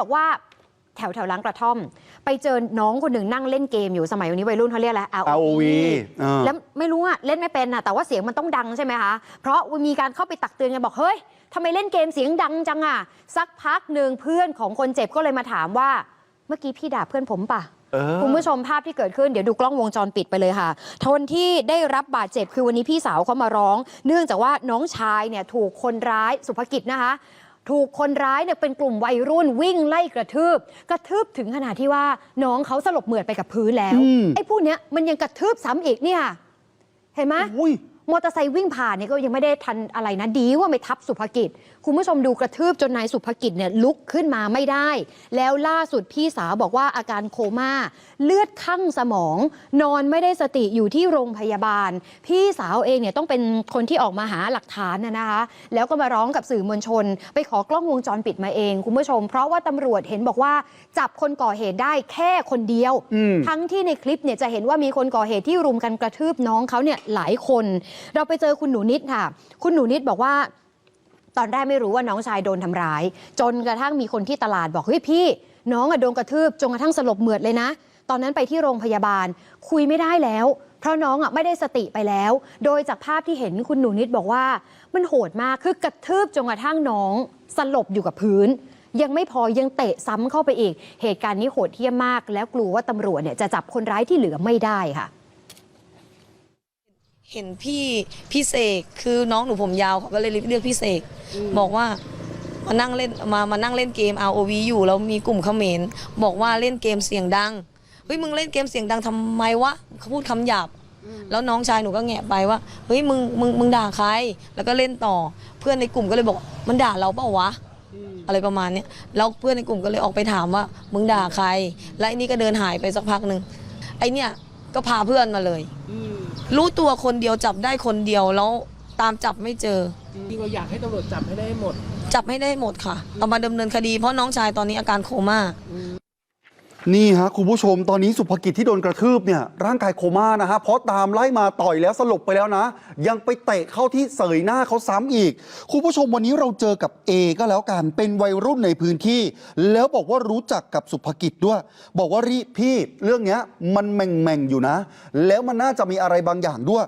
บอกว่าแถวแถวร้านกระท่อม ไปเจอน้องคนหนึ่งนั่งเล่นเกมอยู่สมัยวันนี้วัยรุ่นเขาเรียกอะไร ROV เออแล้วไม่รู้อะเล่นไม่เป็นอะแต่ว่าเสียงมันต้องดังใช่ไหมคะเพราะมีการเข้าไปตักเตือนกันบอกเฮ้ยทำไมเล่นเกมเสียงดังจังอะสักพักหนึ่งเพื่อนของคนเจ็บก็เลยมาถามว่า เมื่อกี้พี่ด่าเพื่อนผมปะเออคุณผู้ชมภาพที่เกิดขึ้นเดี๋ยวดูกล้องวงจรปิดไปเลยค่ะ ทนที่ได้รับบาดเจ็บคือวันนี้พี่สาวเขามาร้อง เนื่องจากว่าน้องชายเนี่ยถูกคนร้ายสุภกิจนะคะ ถูกคนร้ายเนี่ยเป็นกลุ่มวัยรุ่นวิ่งไล่กระทืบ กระทืบถึงขนาดที่ว่าน้องเขาสลบเหมือดไปกับพื้นแล้วอืมไอ้พวกเนี้ยมันยังกระทืบซ้ำอีกเนี่ยเห็นไหมอุ้ย มอเตอร์ไซค์วิ่งผ่านเนี่ยก็ยังไม่ได้ทันอะไรนะดีว่าไม่ทับสุภกิจ คุณผู้ชมดูกระทืบจนนายสุภกิจเนี่ยลุกขึ้นมาไม่ได้ แล้วล่าสุดพี่สาวบอกว่าอาการโคม่า เลือดข้างสมอง นอนไม่ได้สติอยู่ที่โรงพยาบาล พี่สาวเองเนี่ยต้องเป็นคนที่ออกมาหาหลักฐานนะนะคะ แล้วก็มาร้องกับสื่อมวลชน ไปขอกล้องวงจรปิดมาเองคุณผู้ชม เพราะว่าตำรวจเห็นบอกว่าจับคนก่อเหตุได้แค่คนเดียวอืมทั้งที่ในคลิปเนี่ยจะเห็นว่ามีคนก่อเหตุที่รุมกันกระทืบน้องเขาเนี่ยหลายคนเราไปเจอคุณหนูนิดค่ะ คุณหนูนิดบอกว่า ตอนแรกไม่รู้ว่าน้องชายโดนทำร้าย จนกระทั่งมีคนที่ตลาดบอกเฮ้ยพี่ น้องอะโดนกระทืบจนกระทั่งสลบเหมือดเลยนะ ตอนนั้นไปที่โรงพยาบาล คุยไม่ได้แล้ว เพราะน้องอะไม่ได้สติไปแล้ว โดยจากภาพที่เห็นคุณหนูนิดบอกว่า มันโหดมากคือกระทืบจนกระทั่งน้องสลบอยู่กับพื้นยังไม่พอยังเตะซ้ำเข้าไปอีก เหตุการณ์นี้โหดเหี้ยมมาก แล้วกลัวว่าตำรวจเนี่ยจะจับคนร้ายที่เหลือไม่ได้ค่ะ เห็นพี่พี่เสกคือน้องหนูผมยาวเขาก็เลยเรียกพี่เสกบอกว่ามานั่งเล่นมามานั่งเล่นเกม ROV อยู่แล้วมีกลุ่มเขมรบอกว่าเล่นเกมเสียงดังเฮ้ยมึงเล่นเกมเสียงดังทำไมวะเขาพูดคำหยาบ แล้วน้องชายหนูก็แงะไปว่าเฮ้ยมึงมึงมึงด่าใคร แล้วก็เล่นต่อเพื่อนในกลุ่มก็เลยบอก มันด่าเราเปล่าวะอะไรประมาณเนี้ยแล้วเพื่อนในกลุ่มก็เลยออกไปถามว่า มึงด่าใคร และไอ้นี่ก็เดินหายไปสักพักหนึ่งไอเนี่ยก็พาเพื่อนมาเลย รู้ตัวคนเดียวจับได้คนเดียวแล้วตามจับไม่เจอ จริงๆเราอยากให้ตำรวจจับให้ได้หมด จับให้ได้หมดค่ะ เอามาดำเนินคดีเพราะน้องชายตอนนี้อาการโคม่า นี่ฮะคุณผู้ชมตอนนี้สุภกิจที่โดนกระทืบเนี่ยร่างกายโคม่านะฮะเพราะตามไล่มาต่อยแล้วสลบไปแล้วนะ ยังไปเตะเข้าที่เสยหน้าเขาซ้ำอีก คุณผู้ชมวันนี้เราเจอกับ A ก็แล้วกันเป็นวัยรุ่นในพื้นที่ แล้วบอกว่ารู้จักกับสุภกิจด้วย บอกว่ารีพี่เรื่องเนี้ยมันแม่งๆอยู่นะ แล้วมันน่าจะมีอะไรบางอย่างด้วย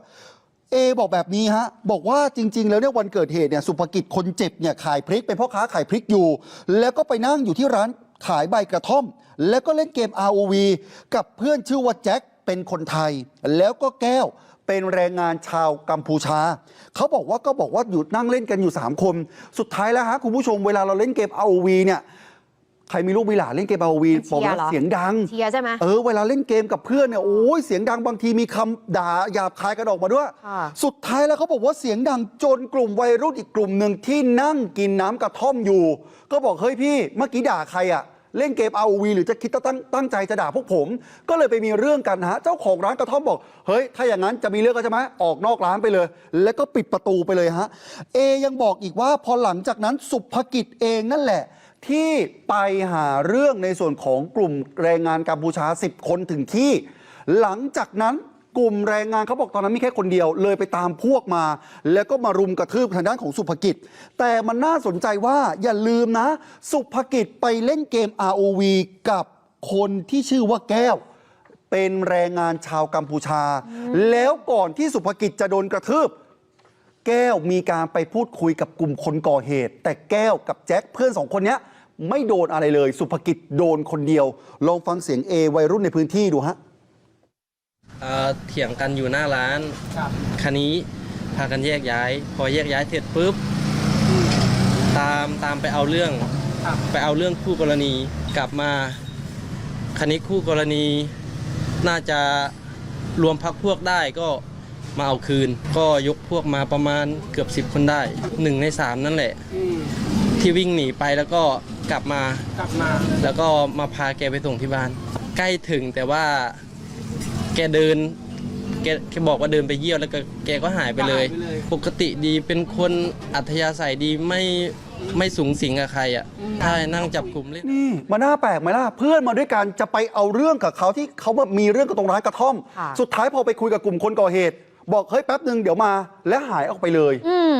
เอบอกแบบนี้ฮะ บอกว่าจริง ๆ แล้วเนี่ยวันเกิดเหตุเนี่ยสุภกิจคนเจ็บเนี่ยขายพริกเป็นพ่อค้าขายพริกอยู่ แล้วก็ไปนั่งอยู่ที่ร้านขายใบกระท่อม แล้วก็เล่นเกม ROV กับเพื่อนชื่อว่าแจ็คเป็นคนไทย แล้วก็แก้วเป็นแรงงานชาวกัมพูชา เขาบอกว่าก็บอกว่าอยู่นั่งเล่นกันอยู่ 3 คน สุดท้ายแล้วฮะคุณผู้ชมเวลาเราเล่นเกม ROV เนี่ยใครมีลูกมีหลานเล่นเกม ROV เชียร์บอกว่าเหรอเสียงดังเชียร์ใช่ไหมเออเวลาเล่นเกมกับเพื่อนเนี่ยโอ้ยเสียงดังบางทีมีคำด่าหยาบคายกันออกมาด้วยค่ะสุดท้ายแล้วเขาบอกว่าเสียงดังจนกลุ่มวัยรุ่นอีกกลุ่มหนึ่งที่นั่งกินน้ำกระท่อมอยู่ ก็บอกเฮ้ยพี่เมื่อกี้ด่าใครอะ เล่นเกม ROV หรือจะคิดตั้งตั้งใจจะด่าพวกผม ก็เลยไปมีเรื่องกันฮะเจ้าของร้านกระท่อมบอก เฮ้ย ถ้าอย่างนั้นจะมีเรื่องกันใช่ไหมออกนอกร้านไปเลย แล้วก็ปิดประตูไปเลยฮะเอยังบอกอีกว่าพอหลังจากนั้นสุภกิจเองนั่นแหละที่ไปหาเรื่องในส่วนของกลุ่มแรงงานกัมพูชา 10 คนถึงที่ หลังจากนั้น กลุ่มแรงงานเขาบอกตอนนั้นมีแค่คนเดียว เลยไปตามพวกมา แล้วก็มารุมกระทืบทางด้านของสุภกิจ แต่มันน่าสนใจว่าอย่าลืมนะ สุภกิจไปเล่นเกม ROV กับคนที่ชื่อว่าแก้ว เป็นแรงงานชาวกัมพูชา แล้วก่อนที่สุภกิจจะโดนกระทืบ แก้วมีการไปพูดคุยกับกลุ่มคนก่อเหตุ แต่แก้วกับแจ็คเพื่อนสองคนเนี้ยไม่โดนอะไรเลย สุภกิจโดนคนเดียว ลองฟังเสียงเอวัยรุ่นในพื้นที่ดูฮะ เอ่อเถียงกันอยู่หน้าร้านครับคันนี้พากันแยกย้าย พอแยกย้ายเสร็จปุ๊บตามตามไปเอาเรื่อง ครับไปเอาเรื่องคู่กรณีกลับมาคันนี้คู่กรณี น่าจะรวมพักพวกได้ก็มาเอาคืน ก็ยกพวกมาประมาณเกือบสิบคนได้หนึ่งในสามนั่นแหละ อืมที่วิ่งหนีไปแล้วก็กลับมา กลับมาแล้วก็มาพาแกไปส่งที่บ้าน ใกล้ถึงแต่ว่า แกเดิน แกแกบอกว่าเดินไปเยี่ยวแล้วก็แกก็หายไปเลย หายไปเลย ปกติดีเป็นคนอัธยาศัยดีไม่ไม่สูงสิงกับใครอะใช่นั่งจับกลุ่มเล่น นี่มาน่าแปลกไหมล่ะ เพื่อนมาด้วยกันจะไปเอาเรื่องกับเขาที่เขามามีเรื่องกับตรงร้านกระท่อม ค่ะ สุดท้ายพอไปคุยกับกลุ่มคนก่อเหตุ บอกเฮ้ยแป๊บหนึ่งเดี๋ยวมาและหายออกไปเลย อืม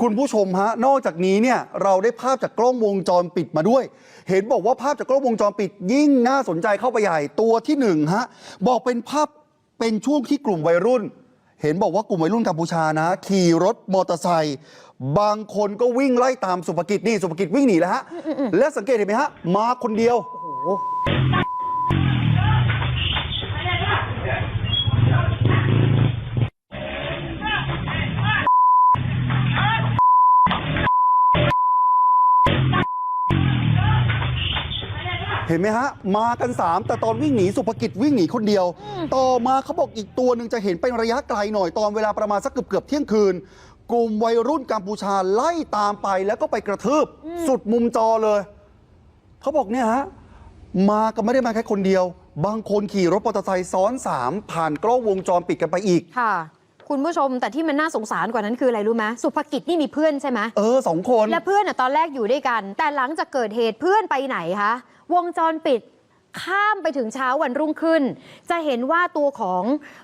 คุณผู้ชมฮะนอกจากนี้เนี่ยเราได้ภาพจากกล้องวงจรปิดมาด้วย เห็นบอกว่าภาพจากกล้องวงจรปิดยิ่งน่าสนใจเข้าไปใหญ่ตัวที่หนึ่งฮะบอกเป็นภาพเป็นช่วงที่กลุ่มวัยรุ่น เห็นบอกว่ากลุ่มวัยรุ่นกัมพูชานะ ขี่รถมอเตอร์ไซค์บางคนก็วิ่งไล่ตามสุภกิจนี่สุภกิจวิ่งหนีแล้วฮะและสังเกตเห็นไหมฮะมาคนเดียวเห็ นไหมฮะ มากัน 3 แต่ตอนวิ่งหนีสุภกิจวิ่งหนีคนเดียว ต่อมาเขาบอกอีกตัวหนึ่งจะเห็นเป็นระยะไกลหน่อยตอนเวลาประมาณสักเกือบเกือบๆเที่ยงคืน กลุ่มวัยรุ่นกัมพูชาไล่ตามไปแล้วก็ไปกระทืบ สุดมุมจอเลย เขาบอกเนี่ยฮะ มาก็ไม่ได้มาแค่คนเดียว บางคนขี่รถมอเตอร์ไซค์ซ้อนสามผ่านกล้องวงจรปิดกันไปอีก ค่ะคุณผู้ชมแต่ที่มันน่าสงสารกว่านั้นคืออะไรรู้ไหมสุภกิจนี่มีเพื่อนใช่ไหมเออสองคนและเพื่อนน่ะตอนแรกอยู่ด้วยกัน แต่หลังจากเกิดเหตุเพื่อนไปไหนคะวงจรปิดข้ามไปถึงเช้าวันรุ่งขึ้น จะเห็นว่าตัวของ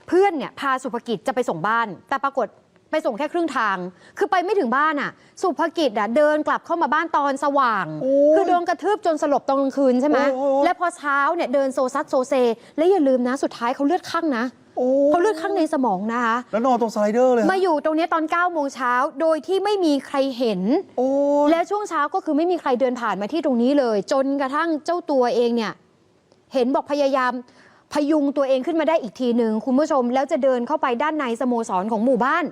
เพื่อนเนี่ยพาสุภกิจจะไปส่งบ้าน แต่ปรากฏไปส่งแค่ครึ่งทาง คือไปไม่ถึงบ้านอะ สุภกิจอะเดินกลับเข้ามาบ้านตอนสว่างโอ้ยคือโดนกระทืบจนสลบตอนกลางคืนใช่ไหมโอ้ยโอ้ยโอ้ยและพอเช้าเนี่ยเดินโซซัดโซเซ และอย่าลืมนะ สุดท้ายเขาเลือดข้างนะโอ้ เขาเลือดข้างในสมองนะคะแล้วนอนตรงสไลเดอร์เลยฮะมาอยู่ตรงเนี้ยตอน9โมงเช้าโดยที่ไม่มีใครเห็นโอ้ยและช่วงเช้าก็คือไม่มีใครเดินผ่านมาที่ตรงนี้เลย จนกระทั่งเจ้าตัวเองเนี่ยเห็นบอกพยายามพยุงตัวเองขึ้นมาได้อีกทีหนึ่งคุณผู้ชม แล้วจะเดินเข้าไปด้านในสโมสรของหมู่บ้าน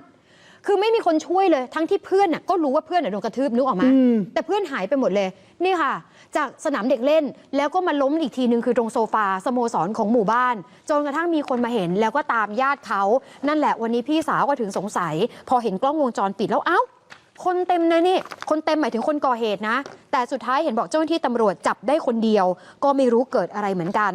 คือไม่มีคนช่วยเลยทั้งที่เพื่อนน่ะก็รู้ว่าเพื่อนน่ะโดนกระทืบนึกออกมาอืมแต่เพื่อนหายไปหมดเลยนี่ค่ะ จากสนามเด็กเล่นแล้วก็มาล้มอีกทีหนึ่งคือตรงโซฟาสโมสรของหมู่บ้าน จนกระทั่งมีคนมาเห็นแล้วก็ตามญาติเขานั่นแหละวันนี้พี่สาวก็ถึงสงสัย พอเห็นกล้องวงจรปิดแล้วเอ้าคนเต็มเลยนี่ คนเต็มหมายถึงคนก่อเหตุนะ แต่สุดท้ายเห็นบอกเจ้าหน้าที่ตำรวจจับได้คนเดียว ก็ไม่รู้เกิดอะไรเหมือนกัน